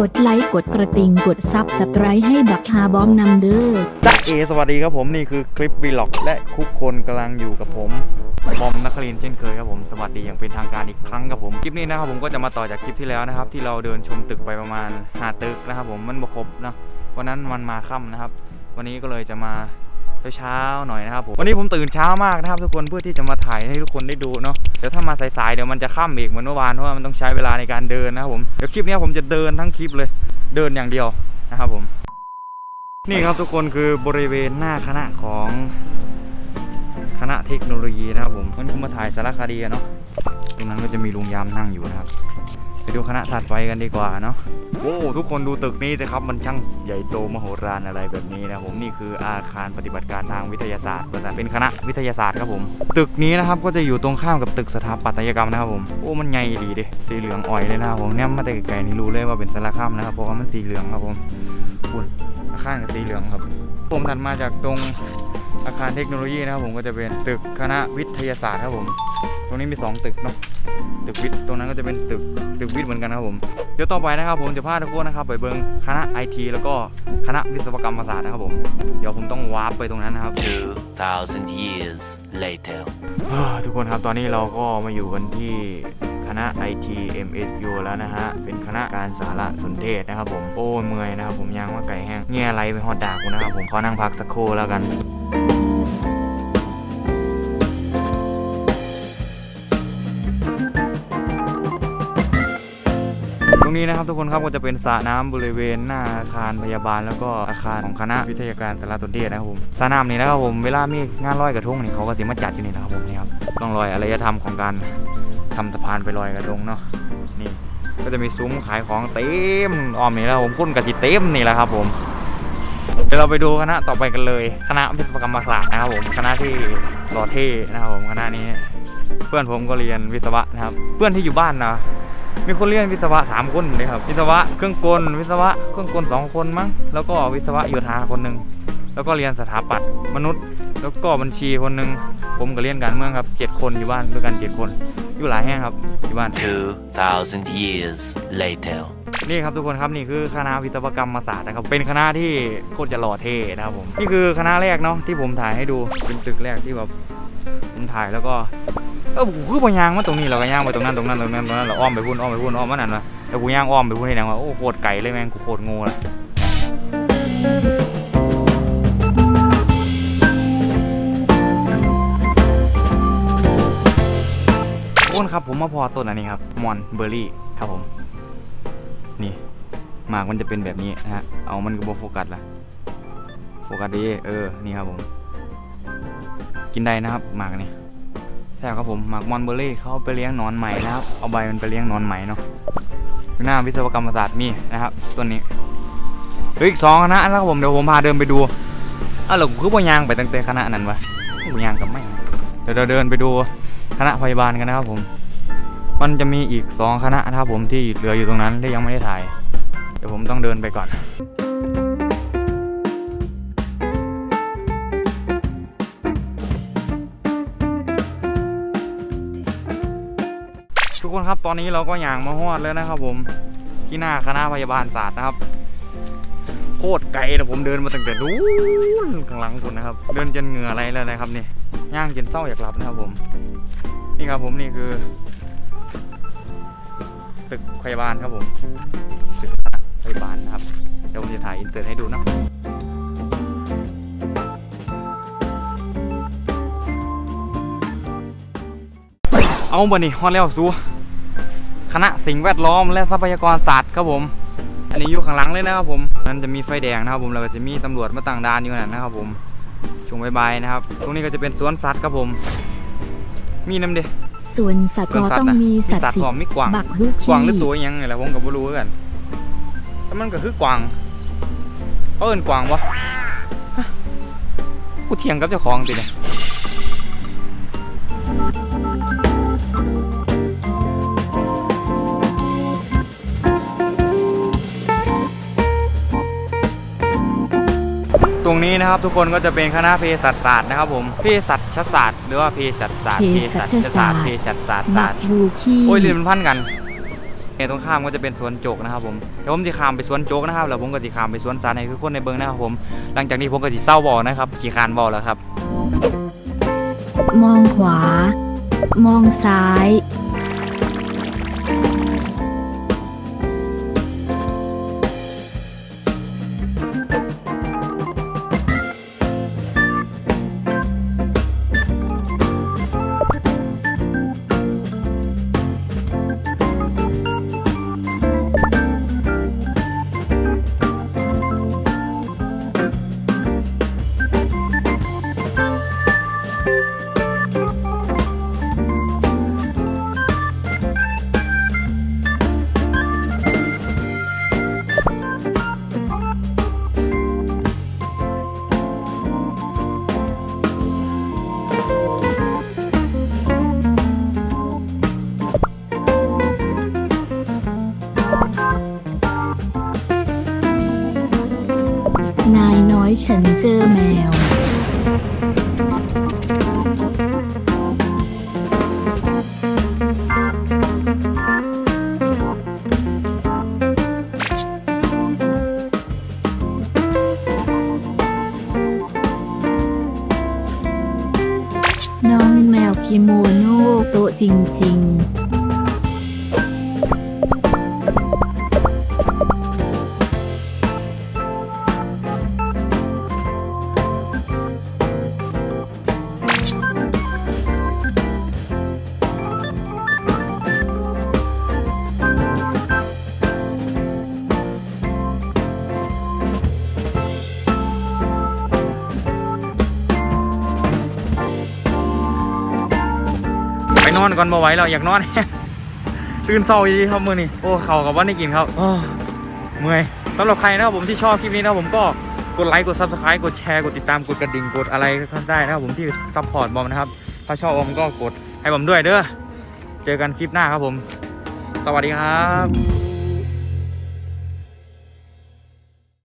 กดไลค์กดกระติงกดซับสไครให้บักฮาบอมนำเด้อจ้าเอสวัสดีครับผมนี่คือคลิปวีล็อก และคุกคนกำลังอยู่กับผมบอมนักคลินเช่นเคยครับผมสวัสดีอย่างเป็นทางการอีกครั้งครับผมคลิปนี้นะครับผมก็จะมาต่อจากคลิปที่แล้วนะครับ ที่เราเดินชมตึกไปประมาณหาตึกนะครับผมมันบ่ครบนะวันนั้นมันมาค่ำนะครับ วันนี้ก็เลยจะมา เช้าๆหน่อยนะครับผมวันนี้ผมตื่นเช้ามากนะครับทุกคนเพื่อที่จะมาถ่ายให้ทุกคนได้ดูเนาะเดี๋ยวถ้ามาสายๆเดี๋ยวมันจะค่ำอีกเหมือนเมื่อวานเพราะว่ามันต้องใช้เวลาในการเดินนะครับผมเดี๋ยวคลิปนี้ผมจะเดินทั้งคลิปเลย เดินอย่างเดียวนะครับผม นี่ครับทุกคนคือบริเวณหน้าคณะของคณะเทคโนโลยีนะครับผมมันคงมาถ่ายสารคดีเนาะตรงนั้นก็จะมีลุงยามนั่งอยู่นะครับ ไปดูคณะถัดไปกันดีกว่าเนาะโอ้ทุกคนดูตึกนี้สิครับมันช่างใหญ่โตมโหฬารอะไรแบบนี้นะผมนี่คืออาคารปฏิบัติการทางวิทยาศาสตร์เป็นคณะวิทยาศาสตร์ครับผม ตึกนี้นะครับก็จะอยู่ตรงข้ามกับตึกสถาปัตยกรรมนะครับผมโอ้มันใหญ่ดีเด้สีเหลืองอ่อยเลยนะครับผมเนี่ยมาแต่ไกลๆนี่รู้เลยว่าเป็นสารคามนะครับเพราะว่ามันสีเหลืองครับผมคุณอาคารกับสีเหลืองครับ ผมถัดมาจากตรงอาคารเทคโนโลยีนะครับผมก็จะเป็นตึกคณะวิทยาศาสตร์ครับผม ตรงนี้มีสองตึกเนาะตึกวิทย์ตรงนั้นก็จะเป็นตึกตึกวิทย์เหมือนกันนะครับผมเดี๋ยวต่อไปนะครับผมจะพาทุกคนนะครับไปเบิงคณะไอทีแล้วก็คณะวิศวกรรมศาสตร์นะครับผมเดี๋ยวผมต้องวาร์ปไปตรงนั้นนะครับ 2,000 years later. เฮ้อทุกคนครับตอนนี้เราก็มาอยู่กันที่คณะ IT MSU แล้วนะฮะ เป็นคณะการสารสนเทศนะครับผม โอ้ยเมื่อยนะครับผมยางว่าไก่แห้งเงี้ยอะไรไปหอดดากกูนะครับผมขอนั่งพักสักครู่แล้วกัน รงนี้นะครับทุกคนครับก็จะเป็นสระน้ำบริเวณหน้าอาคารพยาบาล แล้วก็อาคารของคณะวิทยาการสารสนเทศนะครับผมสระน้ำนี่นะครับผมเวลามีงานลอยกระทงนี่เขาก็สิมาจัดอยู่นี่นะครับผมนี่ครับต้องลอยอารยธรรมของการทำสะพานไปลอยกระทงเนาะนี่ก็จะมีซุ้มขายของเต็มอ้อมนี่แล้วผมพุ่นกะจิเต็มนี่แหละครับผมเดี๋ยวเราไปดูคณะต่อไปกันเลย คณะวิศวกรรมศาสตร์นะครับผมคณะที่หล่อเท่นะครับผมคณะนี้ เพื่อนผมก็เรียนวิศวะนะครับ เพื่อนที่อยู่บ้านนะ มีคนเรียนวิศวะสามคนเลยครับ วิศวะเครื่องกล วิศวะเครื่องกลสองคนมั้ง แล้วก็วิศวะโยธาคนหนึ่งแล้วก็เรียนสถาปัตย์มนุษย์ แล้วก็บัญชีคนหนึ่งผมก็เรียนการเมืองครับเจ็ดคนอยู่บ้านด้วยกันเจ็ดคน อยู่หลายแห่งครับอยู่บ้าน 2,000 years later. นี่ครับทุกคนครับนี่คือคณะวิศวกรรมศาสตร์นะครับเป็นคณะที่โคตรจะหล่อเท่นะครับผมนี่คือคณะแรกเนาะที่ผมถ่ายให้ดูเป็นตึกแรกที่แบบผมถ่ายแล้วก็ เออกูคือพยางมาตรงนี้เราก็ย่างไปตรงนั้นตรงนั้นตรงนั้นตรงนั้นเราอ้อมไปพุ่นอ้อมไปพุ่นอ้อมมานั่นวะแล้วกูย่างอ้อมไปพุ่นให้ดังว่าโอ้โคตรไก่เลยแม่งกูโคตรโง่ละทุกคนครับผมมาพอต้นอันนี้ครับมอนเบอร์รี่ครับผม นี่หมากมันจะเป็นแบบนี้นะฮะเอามันก็บโฟกัสละโฟกัสดีเออนี่ครับผม กินได้นะครับหมากนี่ ใช่ครับผมหมากมอนเบอร์รี่เขาไปเลี้ยงนอนไหม่นะครับ เอาใบมันไปเลี้ยงนอนไหมเนาะหน้าวิศวกรรมศาสตร์มีนะครับต้นนี้เหลืออีกสองคณะนะครับผมเดี๋ยวผมพาเดินไปดูอ้าวเราคือบ่ยางไปตั้งแต่คณะนั้นวะบ่ยางกับไม่เดี๋ยวเราเดินไปดูคณะพยาบาลกันนะครับผม มันจะมีอีกสองคณะนะครับผมที่เหลืออยู่ตรงนั้นที่ยังไม่ได้ถ่าย เดี๋ยวผมต้องเดินไปก่อน คนครับตอนนี้เราก็ย่างมาฮอดแล้วนะครับ ผมที่หน้าคณะพยาบาลศาสตร์นะครับ โคตรไกลแต่ผมเดินมาตั้งแต่ดูนข้างหลังคุณนะครับ เดินจนเหงื่ออะไรแล้วนะครับนี่ย่างจนเศร้าอยากหลับนะครับผม นี่ครับผมนี่คือ ตึกพยาบาลครับผมตึกคณะพยาบาลนะครับเดี๋ยวผมจะถ่ายอินเตอร์ให้ดูนะเอาบ่นี่ฮอดแล้วสู คณะสิ่งแวดล้อมและทรัพยากรศาสตร์ครับผม อันนี้อยู่ข้างหลังเลยนะครับผมนั่นจะมีไฟแดงนะครับผมแล้วก็จะมีตำรวจมาตั้งด่านอยู่นั่นนะครับผมช่วงบ่ายๆนะครับ ตรงนี้ก็จะเป็นสวนสัตว์ครับผม มีน้ำเด้ส่วนสัตว์ก็ต้องมีสัตว์สัตว์สิพร้อมมีกวางบักลูกกวางหรือขี้ตัวอิหยังไงล่ะผมก็บ่รู้คือกันแต่มันก็คือกวางเขาเอิ้นกวางวะฮะกูเถียงกับเจ้าของติเนี่ย ตรงนี้นะครับทุกคนก็จะเป็นคณะเภสัชศาสตร์นะครับผมเภสัชศาสตร์หรือว่าเภสัชศาสตร์เภสัชศาสตร์เภสัชศาสตร์ศาสตร์บัศาสตกร์ลูกขี้โอ้ยเรียนมันพันกันเนี่ยตรงข้ามก็จะเป็นสวนโจกนะครับผมเดี๋ยวผมจะข้ามไปสวนโจกนะครับแล้วผมก็จะข้ามไปสวนสาให้ทุกคนในเบิงนะครับผม หลังจากนี้ผมก็จะเศร้าบอนะครับขี่คานบอแล้วครับ มองขวา มองซ้าย ฉันเจอแมว น้องแมวคิโมโนโตะจริง ๆ นอนก่อนมาไหวแล้วอยากนอน ตื่นเศร้าอีครับมือนี่โอ้เข่ากับว่าได้กินครับโอ้เมื่อยสำหรับใครนะครับผมที่ชอบคลิปนี้นะครับผมก็กดไลค์กด subscribe กดแชร์กดติดตามกดกระดิ่งกดอะไรก็ได้นะครับผมที่ซัพพอร์ตบอมนะครับ ถ้าชอบบอมก็กดให้ผมด้วยเด้อเจอกันคลิปหน้าครับผม สวัสดีครับ